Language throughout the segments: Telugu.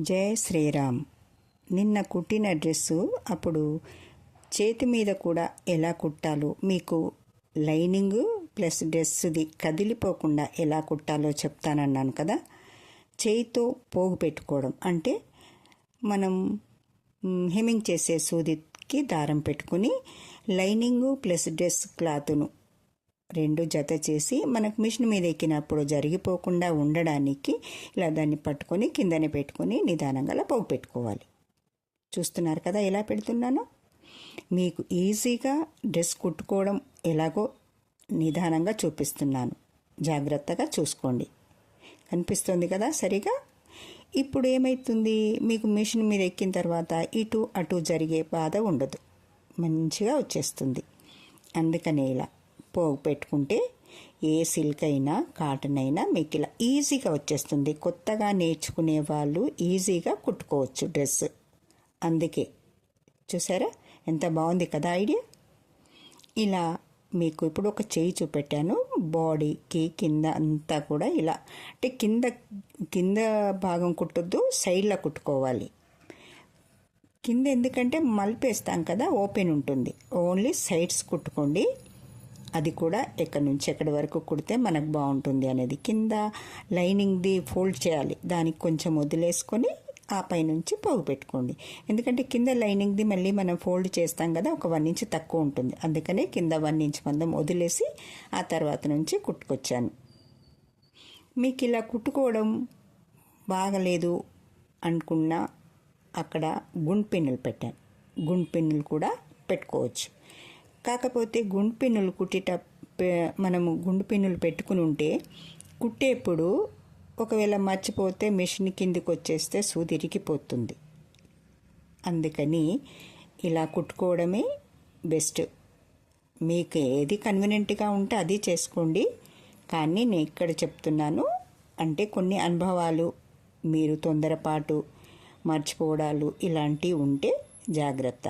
జయ శ్రీరామ్. నిన్న కుట్టిన డ్రెస్సు అప్పుడు చేతి మీద కూడా ఎలా కుట్టాలో మీకు లైనింగ్ ప్లస్ డ్రెస్సుది కదిలిపోకుండా ఎలా కుట్టాలో చెప్తానన్నాను కదా. చేయితో పోగు పెట్టుకోవడం అంటే మనం హెమింగ్ చేసే సూదికి దారం పెట్టుకుని లైనింగు ప్లస్ డ్రెస్ క్లాతును రెండు జత చేసి మనకు మిషన్ మీద ఎక్కినప్పుడు జరిగిపోకుండా ఉండడానికి ఇలా దాన్ని పట్టుకొని కిందనే పెట్టుకొని నిదానంగా అలా పోగు పెట్టుకోవాలి. చూస్తున్నారు కదా ఎలా పెడుతున్నానో? మీకు ఈజీగా డ్రెస్ కుట్టుకోవడం ఎలాగో నిదానంగా చూపిస్తున్నాను. జాగ్రత్తగా చూసుకోండి. కనిపిస్తుంది కదా సరిగా? ఇప్పుడు ఏమవుతుంది మీకు మిషన్ మీద ఎక్కిన తర్వాత ఇటు అటు జరిగే బాధ ఉండదు. మంచిగా వచ్చేస్తుంది. అందుకనే ఇలా పోగు పెట్టుకుంటే ఏ సిల్క్ అయినా కాటన్ అయినా మీకు ఇలా ఈజీగా వచ్చేస్తుంది. కొత్తగా నేర్చుకునే వాళ్ళు ఈజీగా కుట్టుకోవచ్చు డ్రెస్. అందుకే చూసారా? ఎంత బాగుంది కదా ఐడియా? ఇలా మీకు ఇప్పుడు ఒక చేయి చూపెట్టాను. బాడీకి కింద అంతా కూడా ఇలా అంటే కింద కింద భాగం కుట్టొద్దు సైడ్లో కుట్టుకోవాలి. కింద ఎందుకంటే మలిపేస్తాం కదా ఓపెన్ ఉంటుంది. ఓన్లీ సైడ్స్ కుట్టుకోండి. అది కూడా ఎక్కడి నుంచి ఎక్కడి వరకు కుడితే మనకు బాగుంటుంది అనేది. కింద లైనింగ్ది ఫోల్డ్ చేయాలి. దానికి కొంచెం వదిలేసుకొని ఆ పైనుంచి పోగు పెట్టుకోండి. ఎందుకంటే కింద లైనింగ్ది మళ్ళీ మనం ఫోల్డ్ చేస్తాం కదా ఒక వన్ ఇంచ్ తక్కువ ఉంటుంది. అందుకనే కింద వన్ ఇంచ్ మందం వదిలేసి ఆ తర్వాత నుంచి కుట్టుకొచ్చాను. మీకు ఇలా కుట్టుకోవడం బాగలేదు అనుకున్నా అక్కడ గుండ్ పిన్నులు పెట్టాను. గుండ్ పిన్నులు కూడా పెట్టుకోవచ్చు. కాకపోతే గుండు పిన్నులు కుట్టేట మనము గుండు పిన్నులు పెట్టుకుని ఉంటే కుట్టేప్పుడు ఒకవేళ మర్చిపోతే మిషన్ కిందికి వచ్చేస్తే సూదిరిగిపోతుంది. అందుకని ఇలా కుట్టుకోవడమే బెస్ట్. మీకు ఏది కన్వీనియంట్గా ఉంటే అది చేసుకోండి. కానీ నేను ఇక్కడ చెప్తున్నాను అంటే కొన్ని అనుభవాలు మీరు తొందరపాటు మర్చిపోవడాలు ఇలాంటివి ఉంటే జాగ్రత్త.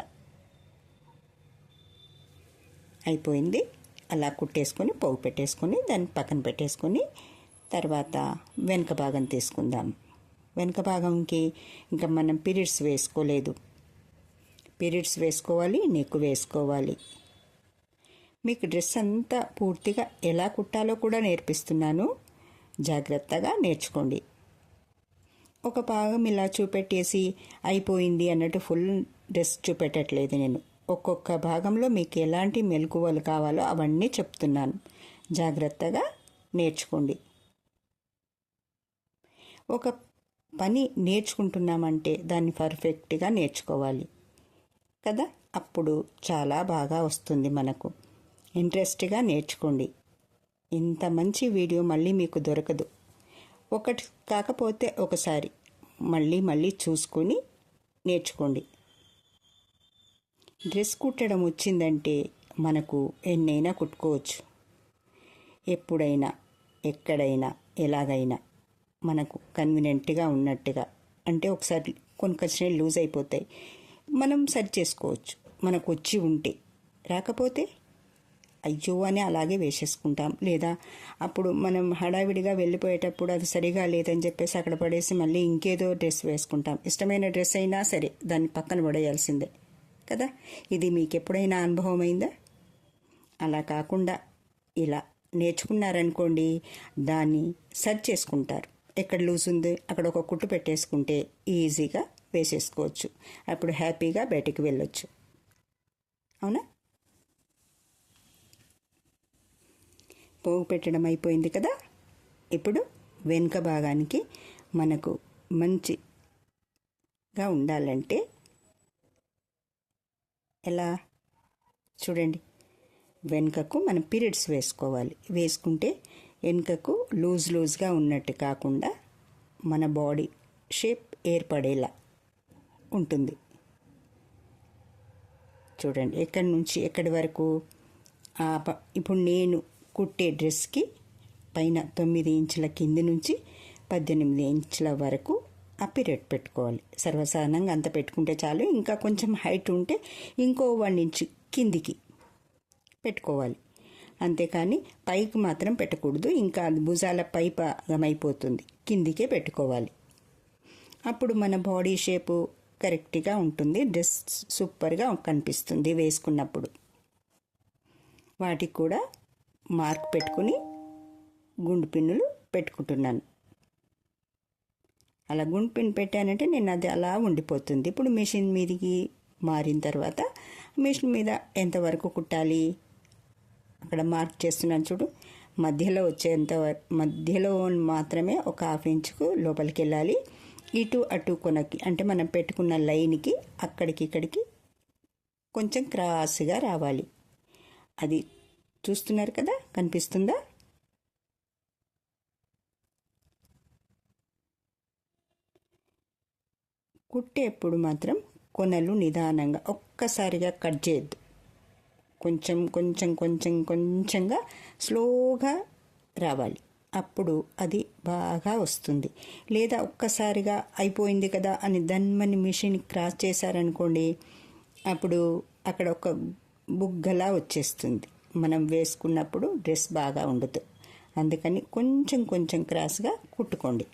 అయిపోయింది. అలా కుట్టేసుకొని పోగు పెట్టేసుకొని దాన్ని పక్కన పెట్టేసుకొని తర్వాత వెనక భాగం తీసుకుందాం. వెనుక భాగంకి ఇంకా మనం పీరియడ్స్ వేసుకోలేదు. పీరియడ్స్ వేసుకోవాలి నెక్ వేసుకోవాలి. మీకు డ్రెస్ అంతా పూర్తిగా ఎలా కుట్టాలో కూడా నేర్పిస్తున్నాను. జాగ్రత్తగా నేర్చుకోండి. ఒక భాగం ఇలా చూపెట్టేసి అయిపోయింది అన్నట్టు ఫుల్ డ్రెస్ చూపెట్టట్లేదు నేను. ఒక్కొక్క భాగంలో మీకు ఎలాంటి మెలకువలు కావాలో అవన్నీ చెప్తున్నాను. జాగ్రత్తగా నేర్చుకోండి. ఒక పని నేర్చుకుంటున్నామంటే దాన్ని పర్ఫెక్ట్గా నేర్చుకోవాలి. కదా? అప్పుడు చాలా బాగా వస్తుంది మనకు. ఇంట్రెస్ట్గా నేర్చుకోండి. ఇంత మంచి వీడియో మళ్ళీ మీకు దొరకదు. ఒకటి కాకపోతే ఒకసారి మళ్ళీ మళ్ళీ చూసుకొని నేర్చుకోండి. డ్రెస్ కుట్టడం వచ్చిందంటే మనకు ఎన్నైనా కుట్టుకోవచ్చు. ఎప్పుడైనా ఎక్కడైనా ఎలాగైనా మనకు కన్వీనియంట్గా ఉన్నట్టుగా. అంటే ఒకసారి కొనుకొచ్చినవి లూజ్ అయిపోతాయి. మనం సరి చేసుకోవచ్చు. మనకు వచ్చి ఉంటే. రాకపోతే అయ్యో అని అలాగే వేసేసుకుంటాం. లేదా అప్పుడు మనం హడావిడిగా వెళ్ళిపోయేటప్పుడు అది సరిగా లేదని చెప్పేసి అక్కడ పడేసి మళ్ళీ ఇంకేదో డ్రెస్ వేసుకుంటాం. ఇష్టమైన డ్రెస్ అయినా సరే దాన్ని పక్కన పడేయాల్సిందే. కదా? ఇది మీకు ఎప్పుడైనా అనుభవం అయిందా అలా కాకుండా ఇలా నేర్చుకున్నారనుకోండి దాన్ని సర్చ్ చేసుకుంటారు. ఎక్కడ లూజ్ ఉంది అక్కడ ఒక కుట్టు పెట్టేసుకుంటే ఈజీగా వేసేసుకోవచ్చు. అప్పుడు హ్యాపీగా బయటికి వెళ్ళొచ్చు. అవునా? పోగు పెట్టడం అయిపోయింది కదా? ఇప్పుడు వెనుక భాగానికి మనకు మంచిగా ఉండాలంటే ఎలా? చూడండి. వెనుకకు మనం పీరియడ్స్ వేసుకోవాలి. వేసుకుంటే వెనుకకు లూజ్ లూజ్గా ఉన్నట్టు కాకుండా మన బాడీ షేప్ ఏర్పడేలా ఉంటుంది. చూడండి. ఎక్కడి నుంచి ఎక్కడి వరకు? ఆ ప- ఇప్పుడు నేను కుట్టే డ్రెస్కి పైన తొమ్మిది ఇంచుల కింది నుంచి పద్దెనిమిది ఇంచుల వరకు అప్పిరేట్ పెట్టుకోవాలి. సర్వసాధారణంగా అంత పెట్టుకుంటే చాలు. ఇంకా కొంచెం హైట్ ఉంటే ఇంకో వన్ ఇంచ్ కిందికి పెట్టుకోవాలి. అంతేకాని పైకి మాత్రం పెట్టకూడదు. ఇంకా భుజాల పై పాగమైపోతుంది కిందికే పెట్టుకోవాలి. అప్పుడు మన బాడీ షేపు కరెక్ట్గా ఉంటుంది. డ్రెస్ సూపర్గా కనిపిస్తుంది వేసుకున్నప్పుడు. వాటికి కూడా మార్క్ పెట్టుకుని గుండు పిన్నులు పెట్టుకుంటున్నాను. అలా గుండు పిన్ పెట్టానంటే నేను అది అలా ఉండిపోతుంది. ఇప్పుడు మిషన్ మీదకి మారిన తర్వాత మిషన్ మీద ఎంతవరకు కుట్టాలి? అక్కడ మార్క్ చేస్తున్నాను చూడు. మధ్యలో వచ్చేంత మధ్యలో మాత్రమే ఒక హాఫ్ ఇంచుకు లోపలికి వెళ్ళాలి ఇటు అటు కొనకి అంటే మనం పెట్టుకున్న లైన్కి అక్కడికి ఇక్కడికి కొంచెం క్రాస్గా రావాలి. అది చూస్తున్నారు కదా? కనిపిస్తుందా? కుట్టేప్పుడు మాత్రం కొనలు నిదానంగా ఒక్కసారిగా కట్ చేయొద్దు. కొంచెం కొంచెం కొంచెం కొంచెంగా స్లోగా రావాలి. అప్పుడు అది బాగా వస్తుంది. లేదా ఒక్కసారిగా అయిపోయింది కదా అని దన్మని మిషన్ క్రాస్ చేశారనుకోండి అప్పుడు అక్కడ ఒక బుగ్గలా వచ్చేస్తుంది. మనం వేసుకున్నప్పుడు డ్రెస్ బాగా ఉండదు. అందుకని కొంచెం కొంచెం క్రాస్గా కుట్టుకోండి.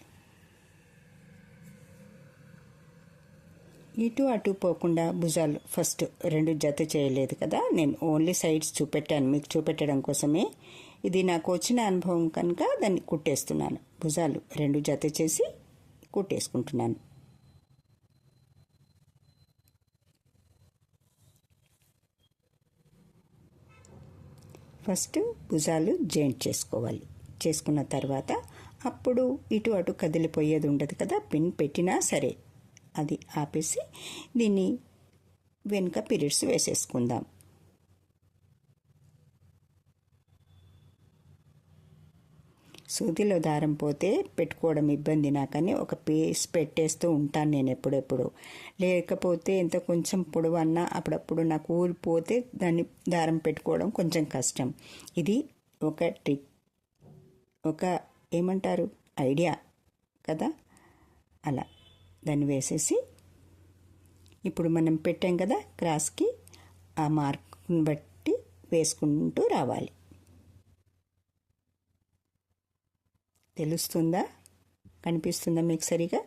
ఇటు అటు పోకుండా భుజాలు ఫస్ట్ రెండు జత చేయలేదు కదా. నేను ఓన్లీ సైడ్స్ చూపెట్టాను. మీకు చూపెట్టడం కోసమే. ఇది నాకు వచ్చిన అనుభవం కనుక దాన్ని కుట్టేస్తున్నాను. భుజాలు రెండు జత చేసి కుట్టేసుకుంటున్నాను. ఫస్ట్ భుజాలు జాయింట్ చేసుకోవాలి. చేసుకున్న తర్వాత అప్పుడు ఇటు అటు కదిలిపోయేది ఉండదు కదా. పిన్ పెట్టినా సరే. అది ఆపేసి దీన్ని వెనుక పీరియడ్స్ వేసేసుకుందాం. సూదిలో దారం పోతే పెట్టుకోవడం ఇబ్బంది నాకని ఒక పీస్ పెట్టేస్తూ ఉంటాను నేను ఎప్పుడెప్పుడు. లేకపోతే ఎంత కొంచెం పొడవన్నా అప్పుడప్పుడు నాకు ఊరిపోతే దాన్ని దారం పెట్టుకోవడం కొంచెం కష్టం. ఇది ఒక ట్రిక్. ఒక ఏమంటారు? ఐడియా కదా? అలా. దాన్ని వేసేసి ఇప్పుడు మనం పెట్టాం కదా క్రాస్కి ఆ మార్క్ని బట్టి వేసుకుంటూ రావాలి. తెలుస్తుందా? కనిపిస్తుందా మీకు సరిగా?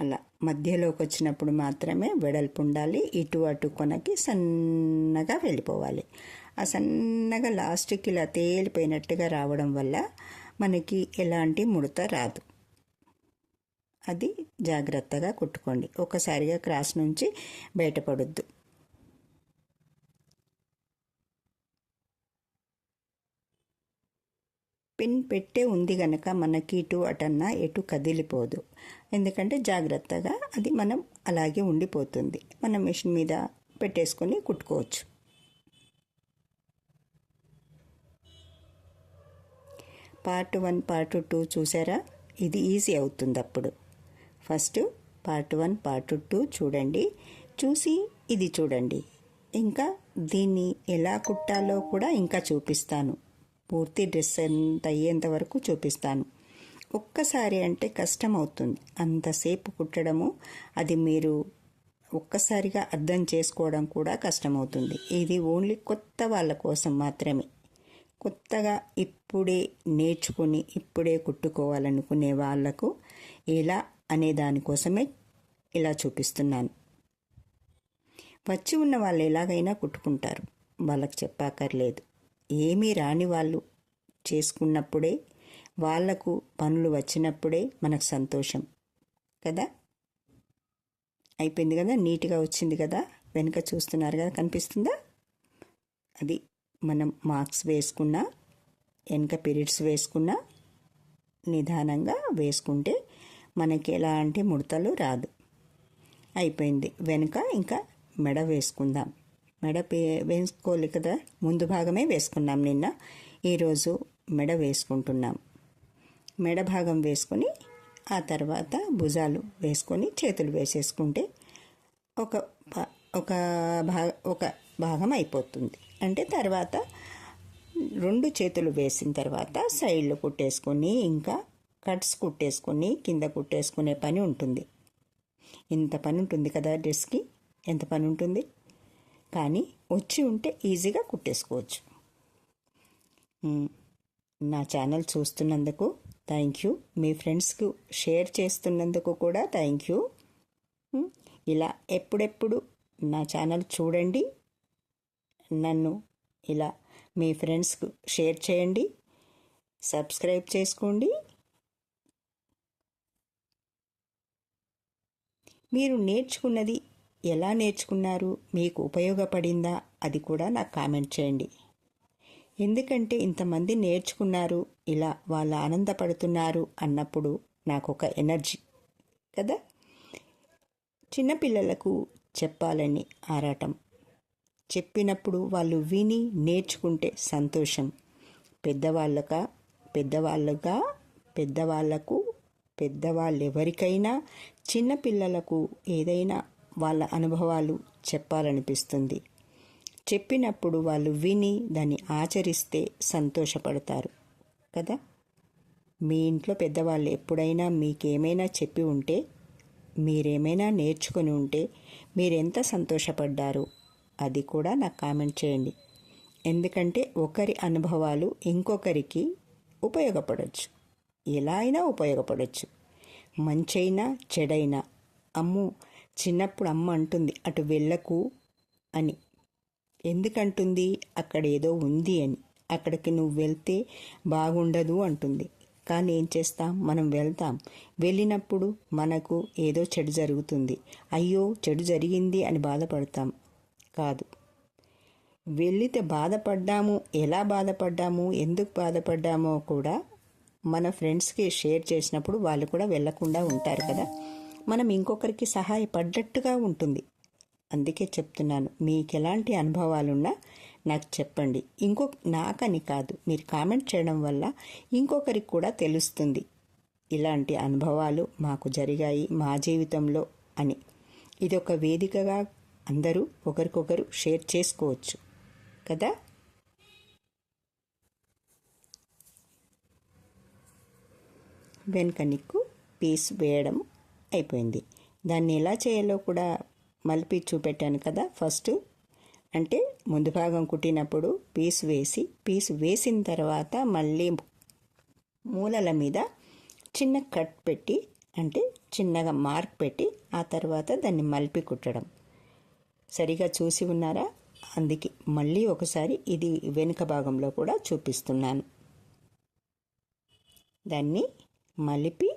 అలా మధ్యలోకి వచ్చినప్పుడు మాత్రమే వెడల్పు ఉండాలి ఇటు అటు కొనకి సన్నగా వెళ్ళిపోవాలి. ఆ సన్నగా లాస్ట్కి ఇలా తేలిపోయినట్టుగా రావడం వల్ల మనకి ఎలాంటి ముడత రాదు. అది జాగ్రత్తగా కుట్టుకోండి. ఒకసారిగా క్రాస్ నుంచి బయటపడొద్దు. పిన్ పెట్టే ఉంది గనక మనకి ఇటు అటన్నా ఎటు కదిలిపోదు. ఎందుకంటే జాగ్రత్తగా అది మనం అలాగే ఉండిపోతుంది. మనం మిషన్ మీద పెట్టేసుకొని కుట్టుకోవచ్చు. పార్ట్ వన్ పార్ట్ టూ చూసారా? ఇది ఈజీ అవుతుంది అప్పుడు. First part one part two చూడండి. చూసి ఇది చూడండి. ఇంకా దీన్ని ఎలా కుట్టాలో కూడా ఇంకా చూపిస్తాను. పూర్తి డ్రెస్ ఎంత అయ్యేంత వరకు చూపిస్తాను. ఒక్కసారి అంటే కష్టం అవుతుంది. అంతసేపు కుట్టడము అది మీరు ఒక్కసారిగా అర్థం చేసుకోవడం కూడా కష్టమవుతుంది ఇది ఓన్లీ కొత్త వాళ్ళ కోసం మాత్రమే. కొత్తగా ఇప్పుడే నేర్చుకొని ఇప్పుడే కుట్టుకోవాలనుకునే వాళ్ళకు ఎలా అనే దానికోసమే ఇలా చూపిస్తున్నాను. వచ్చి ఉన్న వాళ్ళు ఎలాగైనా కుట్టుకుంటారు. వాళ్ళకి చెప్పాకర్లేదు. ఏమీ రాని వాళ్ళు చేసుకున్నప్పుడే వాళ్ళకు పనులు వచ్చినప్పుడే మనకు సంతోషం. కదా? అయిపోయింది కదా? నీట్గా వచ్చింది కదా? వెనుక చూస్తున్నారు కదా? కనిపిస్తుందా? అది మనం మార్క్స్ వేసుకున్నా వెనక పీరియడ్స్ వేసుకున్నా నిదానంగా వేసుకుంటే మనకి ఎలాంటి ముడతలు రాదు. అయిపోయింది. వెనుక ఇంకా మెడ వేసుకుందాం. మెడ పే వేసుకోవాలి కదా? ముందు భాగమే వేసుకున్నాం నిన్న. ఈరోజు మెడ వేసుకుంటున్నాం. మెడ భాగం వేసుకొని ఆ తర్వాత భుజాలు వేసుకొని చేతులు వేసేసుకుంటే ఒక ఒక భాగ ఒక భాగం అయిపోతుంది అంటే తర్వాత రెండు చేతులు వేసిన తర్వాత సైడ్లు కుట్టేసుకొని ఇంకా కట్స్ కుట్టేసుకొని కింద కుట్టేసుకునే పని ఉంటుంది. ఇంత పని ఉంటుంది కదా డ్రెస్కి? ఎంత పని ఉంటుంది? కానీ వచ్చి ఉంటే ఈజీగా కుట్టేసుకోవచ్చు. నా ఛానల్ చూస్తున్నందుకు థ్యాంక్ యూ. మీ ఫ్రెండ్స్కు షేర్ చేస్తున్నందుకు కూడా థ్యాంక్ యూ. ఇలా ఎప్పుడెప్పుడు నా ఛానల్ చూడండి. నన్ను ఇలా మీ ఫ్రెండ్స్కు షేర్ చేయండి. సబ్స్క్రైబ్ చేసుకోండి. మీరు నేర్చుకున్నది ఎలా నేర్చుకున్నారు? మీకు ఉపయోగపడిందా? అది కూడా నాకు కామెంట్ చేయండి. ఎందుకంటే ఇంతమంది నేర్చుకున్నారు ఇలా వాళ్ళు ఆనందపడుతున్నారు అన్నప్పుడు నాకు ఒక ఎనర్జీ కదా? చిన్నపిల్లలకు చెప్పాలని ఆరాటం. చెప్పినప్పుడు వాళ్ళు విని నేర్చుకుంటే సంతోషం. పెద్దవాళ్ళక పెద్దవాళ్ళుగా పెద్దవాళ్ళకు పెద్దవాళ్ళు ఎవరికైనా చిన్నపిల్లలకు ఏదైనా వాళ్ళ అనుభవాలు చెప్పాలనిపిస్తుంది. చెప్పినప్పుడు వాళ్ళు విని దాన్ని ఆచరిస్తే సంతోషపడతారు కదా? మీ ఇంట్లో పెద్దవాళ్ళు ఎప్పుడైనా మీకేమైనా చెప్పి ఉంటే మీరేమైనా నేర్చుకొని ఉంటే మీరెంత సంతోషపడ్డారు? అది కూడా నాకు కామెంట్ చేయండి. ఎందుకంటే ఒకరి అనుభవాలు ఇంకొకరికి ఉపయోగపడవచ్చు ఎలా అయినా ఉపయోగపడవచ్చు మంచైనా చెడైనా. అమ్ము చిన్నప్పుడు అమ్మ అంటుంది అటు వెళ్ళకు అని. ఎందుకంటుంది? అక్కడ ఏదో ఉంది అని. అక్కడికి నువ్వు వెళ్తే బాగుండదు అంటుంది. కానీ ఏం చేస్తాం? మనం వెళ్తాం. వెళ్ళినప్పుడు మనకు ఏదో చెడు జరుగుతుంది. అయ్యో చెడు జరిగింది అని బాధపడతాం. కాదు. వెళ్ళితే బాధపడ్డాము. ఎలా బాధపడ్డాము? ఎందుకు బాధపడ్డామో కూడా మన ఫ్రెండ్స్కి షేర్ చేసినప్పుడు వాళ్ళు కూడా వెళ్ళకుండా ఉంటారు కదా. మనం ఇంకొకరికి సహాయపడ్డట్టుగా ఉంటుంది. అందుకే చెప్తున్నాను. మీకు ఎలాంటి అనుభవాలున్నా నాకు చెప్పండి. ఇంకో నాకని కాదు. మీరు కామెంట్ చేయడం వల్ల ఇంకొకరికి కూడా తెలుస్తుంది. ఇలాంటి అనుభవాలు మాకు జరిగాయి మా జీవితంలో అని. ఇది ఒక వేదికగా అందరూ ఒకరికొకరు షేర్ చేసుకోవచ్చు. కదా? వెనుక నిక్కు పీస్ వేయడం అయిపోయింది. దాన్ని ఎలా చేయాలో కూడా మలిపి చూపెట్టాను కదా ఫస్ట్. అంటే ముందు భాగం కుట్టినప్పుడు పీస్ వేసి పీస్ వేసిన తర్వాత మళ్ళీ మూలల మీద చిన్న కట్ పెట్టి అంటే చిన్నగా మార్క్ పెట్టి ఆ తర్వాత దాన్ని మలిపి కుట్టడం. సరిగా చూసి ఉన్నారా? అందుకే మళ్ళీ ఒకసారి ఇది వెనుక భాగంలో కూడా చూపిస్తున్నాను. దాన్ని మలిపి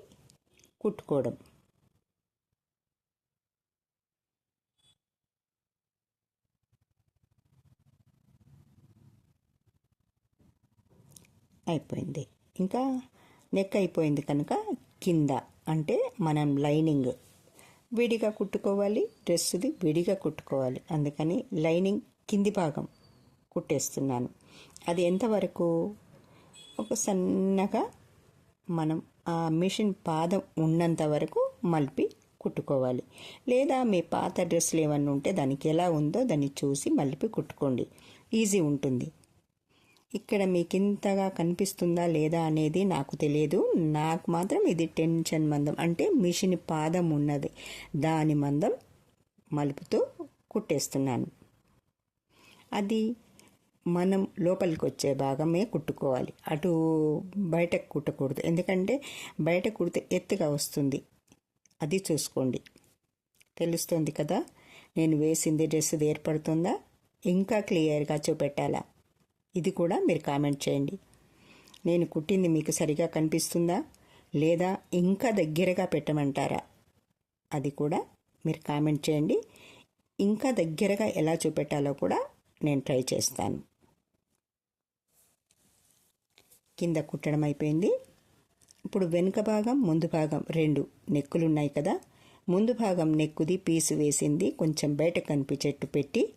కుట్టుకోవడం. అయిపోయింది. ఇంకా నెక్ అయిపోయింది కనుక కింద అంటే మనం లైనింగ్ విడిగా కుట్టుకోవాలి డ్రెస్సుది విడిగా కుట్టుకోవాలి. అందుకని లైనింగ్ కింది భాగం కుట్టేస్తున్నాను. అది ఎంతవరకు? ఒక సన్నగా మనం ఆ మిషన్ పాదం ఉన్నంత వరకు మలిపి కుట్టుకోవాలి. లేదా మీ పాత డ్రెస్సులు ఏమన్నా ఉంటే దానికి ఎలా ఉందో దాన్ని చూసి మలిపి కుట్టుకోండి. ఈజీ ఉంటుంది. ఇక్కడ మీకు ఇంతగా కనిపిస్తుందా లేదా అనేది నాకు తెలియదు నాకు మాత్రం ఇది టెన్షన్ మందం. అంటే మిషన్ పాదం ఉన్నది. దాని మందం మలుపుతో కుట్టేస్తున్నాను. అది మనం లోపలికి వచ్చే భాగమే కుట్టుకోవాలి. అటు బయటకు కుట్టకూడదు. ఎందుకంటే బయట కుడితే ఎత్తుగా వస్తుంది. అది చూసుకోండి. తెలుస్తుంది కదా? నేను వేసింది డ్రెస్ ఏర్పడుతుందా? ఇంకా క్లియర్గా చూపెట్టాలా? ఇది కూడా మీరు కామెంట్ చేయండి. నేను కుట్టింది మీకు సరిగా కనిపిస్తుందా? లేదా ఇంకా దగ్గరగా పెట్టమంటారా? అది కూడా మీరు కామెంట్ చేయండి. ఇంకా దగ్గరగా ఎలా చూపెట్టాలో కూడా నేను ట్రై చేస్తాను. కింద కుట్టడం అయిపోయింది. ఇప్పుడు వెనుక భాగం ముందు భాగం రెండు నెక్కులు ఉన్నాయి కదా. ముందు భాగం నెక్కుది పీసు వేసింది. కొంచెం బయట కనిపించేట్టు పెట్టి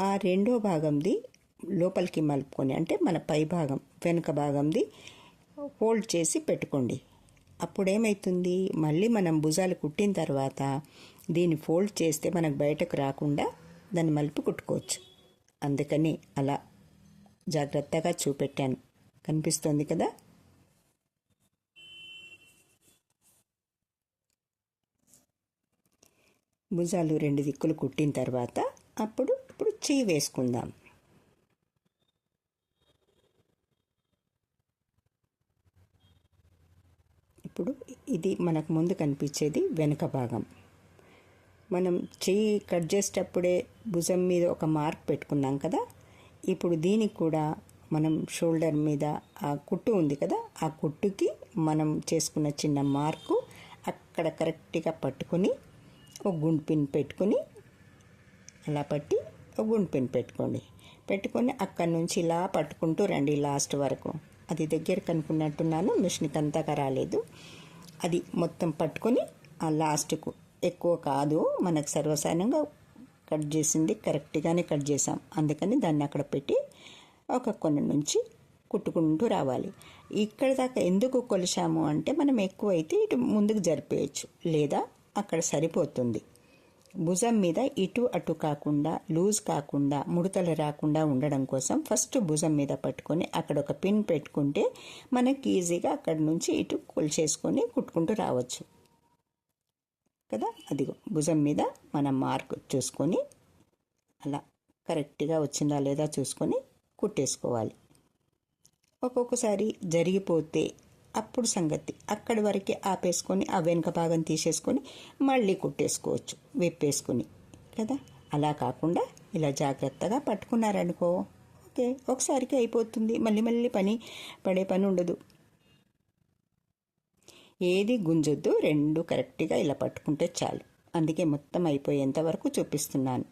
ఆ రెండో భాగంది లోపలికి మలుపుకొని అంటే మన పై భాగం వెనుక భాగంది ఫోల్డ్ చేసి పెట్టుకోండి. అప్పుడు ఏమవుతుంది మళ్ళీ మనం భుజాలు కుట్టిన తర్వాత దీన్ని ఫోల్డ్ చేస్తే మనకు బయటకు రాకుండా దాన్ని మలుపు కుట్టుకోవచ్చు. అందుకని అలా జాగ్రత్తగా చూపెట్టాను. కనిపిస్తుంది కదా? భుజాలు రెండు దిక్కులు కుట్టిన తర్వాత అప్పుడు ఇప్పుడు చేయి వేసుకుందాం. ఇప్పుడు ఇది మనకు ముందు కనిపించేది వెనుక భాగం. మనం చెయ్యి కట్ చేసేటప్పుడే భుజం మీద ఒక మార్క్ పెట్టుకున్నాం కదా? ఇప్పుడు దీనికి కూడా మనం షోల్డర్ మీద ఆ కుట్టు ఉంది కదా? ఆ కుట్టుకి మనం చేసుకున్న చిన్న మార్కు అక్కడ కరెక్ట్గా పట్టుకొని ఒక గుండు పిన్ పెట్టుకొని అలా పట్టి ఒక గుండు పిన్ పెట్టుకోండి. పెట్టుకొని అక్కడి నుంచి ఇలా పట్టుకుంటూ రండి లాస్ట్ వరకు. అది దగ్గర కనుక్కున్నట్టున్నాను మిషన్కి అంతగా రాలేదు. అది మొత్తం పట్టుకొని ఆ లాస్ట్కు ఎక్కువ కాదు మనకు సర్వసాధారణంగా కట్ చేసింది కరెక్ట్గానే కట్ చేసాం అందుకని దాన్ని అక్కడ పెట్టి ఒక కొన్ని నుంచి కుట్టుకుంటూ రావాలి. ఇక్కడ దాకా ఎందుకు కొలిసాము అంటే మనం ఎక్కువైతే ఇటు ముందుకు జరిపేయచ్చు లేదా అక్కడ సరిపోతుంది. భుజం మీద ఇటు అటు కాకుండా లూజ్ కాకుండా ముడతలు రాకుండా ఉండడం కోసం ఫస్ట్ భుజం మీద పట్టుకొని అక్కడ ఒక పిన్ పెట్టుకుంటే మనకి ఈజీగా అక్కడ నుంచి ఇటు కొలిచేసుకొని కుట్టుకుంటూ రావచ్చు. కదా? అదిగో భుజం మీద మనం మార్క్ చూసుకొని అలా కరెక్ట్గా వచ్చిందా లేదా చూసుకొని కుట్టేసుకోవాలి. ఒక్కొక్కసారి జరిగిపోతే అప్పుడు సంగతి. అక్కడి వరకే ఆపేసుకొని ఆ వెనుక భాగం తీసేసుకొని మళ్ళీ కుట్టేసుకోవచ్చు విప్పేసుకొని. కదా? అలా కాకుండా ఇలా జాగ్రత్తగా పట్టుకున్నారనుకో. ఓకే ఒకసారికి అయిపోతుంది. మళ్ళీ మళ్ళీ పని పడే పని ఉండదు. ఏది గుంజొద్దు రెండు కరెక్ట్గా ఇలా పట్టుకుంటే చాలు. అందుకే మొత్తం అయిపోయేంత వరకు చూపిస్తున్నాను.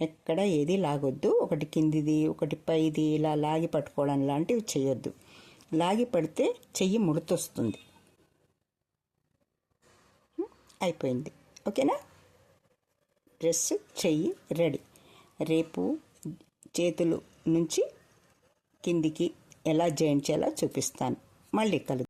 ఎక్కడ ఏది లాగొద్దు. ఒకటి కిందిది ఒకటి పైది ఇలా లాగి పట్టుకోవడం లాంటివి చేయొద్దు. లాగి పడితే చెయ్యి ముడతొస్తుంది. అయిపోయింది. ఓకేనా? డ్రెస్ చెయ్యి రెడీ. రేపు చేతులు నుంచి కిందికి ఎలా జాయిన్ చేయాలో చూపిస్తాను. మళ్ళీ కలు